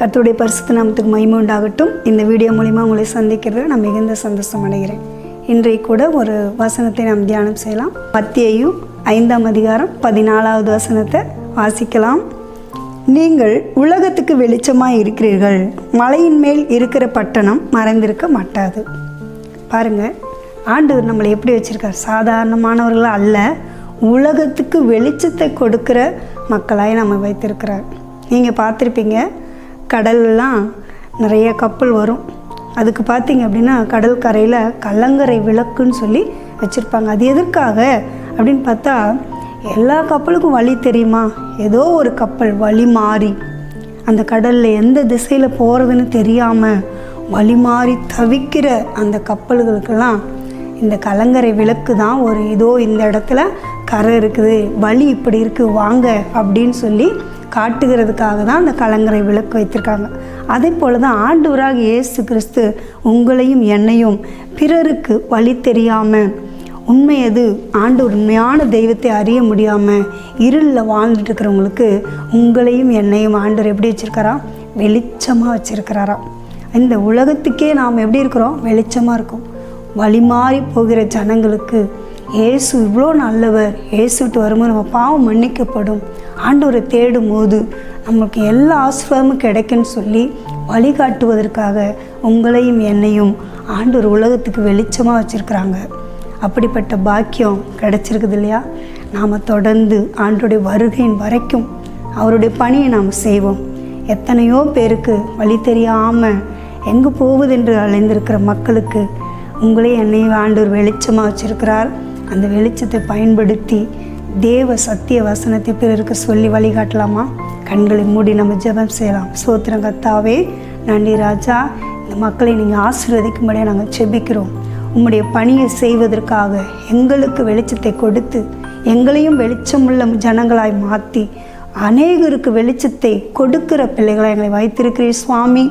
கர்த்தருடைய பரிசுத்த நாமத்துக்கு மகிமை உண்டாகட்டும். இந்த வீடியோ மூலிமா உங்களை சந்திக்கிறது நான் மிகுந்த சந்தோஷம் அடைகிறேன். இன்றைக்கு கூட ஒரு வசனத்தை நாம் தியானம் செய்யலாம். மத்தியையும் ஐந்தாம் அதிகாரம் பதினாலாவது வசனத்தை வாசிக்கலாம். நீங்கள் உலகத்துக்கு வெளிச்சமாக இருக்கிறீர்கள். மலையின் மேல் இருக்கிற பட்டணம் மறைந்திருக்க மாட்டாது. பாருங்க ஆண்டவர் நம்மளை எப்படி வச்சிருக்கார்? சாதாரணமானவர்கள் அல்ல உலகத்துக்கு வெளிச்சத்தை கொடுக்கிற மக்களாய் நம்ம வைத்திருக்கிறார். நீங்கள் பார்த்துருப்பீங்க கடல்லாம் நிறைய கப்பல் வரும். அதுக்கு பார்த்தீங்க அப்படின்னா கடல் கரையில் கல்லங்கரை விளக்குன்னு சொல்லி வச்சுருப்பாங்க. அது எதற்காக அப்படின்னு பார்த்தா எல்லா கப்பலுக்கும் வழி தெரியுமா? ஏதோ ஒரு கப்பல் வழி மாறி. அந்த கடலில் எந்த திசையில் போகிறதுன்னு தெரியாமல் வழி மாறி தவிக்கிற அந்த கப்பல்களுக்கெல்லாம் இந்த கலங்கரை விளக்கு தான் ஒரு இதோ இந்த இடத்துல கரை இருக்குது வழி இப்படி இருக்குது வாங்க அப்படின்னு சொல்லி காட்டுகிறதுக்காக தான் அந்த கலங்கரை விளக்கு வைத்திருக்காங்க. அதே போல் தான் ஆண்டவராக இயேசு கிறிஸ்து உங்களையும் என்னையும் பிறருக்கு வழி தெரியாமல் உண்மை எது? ஆண்டு உண்மையான தெய்வத்தை அறிய முடியாமல் இருளில் வாழ்ந்துட்டு இருக்கிறவங்களுக்கு உங்களையும் என்னையும் ஆண்டவர் எப்படி வச்சுருக்காரா? வெளிச்சமாக வச்சுருக்கிறாரா? இந்த உலகத்துக்கே நாம் எப்படி இருக்கிறோம்? வெளிச்சமாக இருக்கும். வழி மாறி போகிற ஜனங்களுக்கு இயேசு இவ்வளோ நல்லவர். இயேசுட்டு வரும்போது நம்ம பாவம் மன்னிக்கப்படும். ஆண்டவரை தேடும் போது நம்மளுக்கு எல்லா ஆசீர்வாதமும் கிடைக்குன்னு சொல்லி வழிகாட்டுவதற்காக உங்களையும் என்னையும் ஆண்டவர் உலகத்துக்கு வெளிச்சமாக வச்சுருக்குறாங்க. அப்படிப்பட்ட பாக்கியம் கிடைச்சிருக்குது இல்லையா? நாம் தொடர்ந்து ஆண்டுடைய வருகையின் வரைக்கும் அவருடைய பணியை நாம் செய்வோம். எத்தனையோ பேருக்கு வழி தெரியாமல் எங்கே போவதென்று அலைந்திருக்கிற மக்களுக்கு உங்களே என்னையும் ஆண்டவர் வெளிச்சமாக வச்சிருக்கிறார். அந்த வெளிச்சத்தை பயன்படுத்தி தேவ சத்திய வசனத்தை பிறருக்கு சொல்லி வழிகாட்டலாமா? கண்களை மூடி நம்ம ஜெபம் செய்யலாம். சோத்திரம் கத்தாவே நன்றி ராஜா. இந்த மக்களை நீங்கள் ஆசீர்வதிக்கும்படியாக நாங்கள் செபிக்கிறோம் உம்முடைய பணியை செய்வதற்காக எங்களுக்கு வெளிச்சத்தை கொடுத்து எங்களையும் வெளிச்சமுள்ள ஜனங்களாய் மாற்றி அநேகருக்கு வெளிச்சத்தை கொடுக்கிற பிள்ளைகளை எங்களை வைத்திருக்கிறீர் சுவாமி.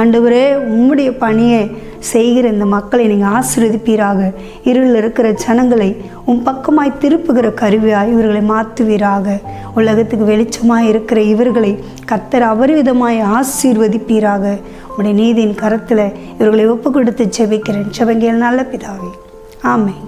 ஆண்டவரே உம்முடைய பணியை செய்கிற இந்த மக்களை நீங்கள் ஆசீர்வதிப்பீராக. இருளில் இருக்கிற ஜனங்களை உன் பக்கமாய் திருப்புகிற கருவியாய் இவர்களை மாற்றுவீராக. உலகத்துக்கு வெளிச்சமாய் இருக்கிற இவர்களை கத்தர் அபரிவிதமாய் ஆசீர்வதிப்பீராக. உடைய நீதியின் கரத்தில் இவர்களை ஒப்பு கொடுத்து ஜெபிக்கிறேன். செவங்கியல் நல்ல பிதாவே. ஆமை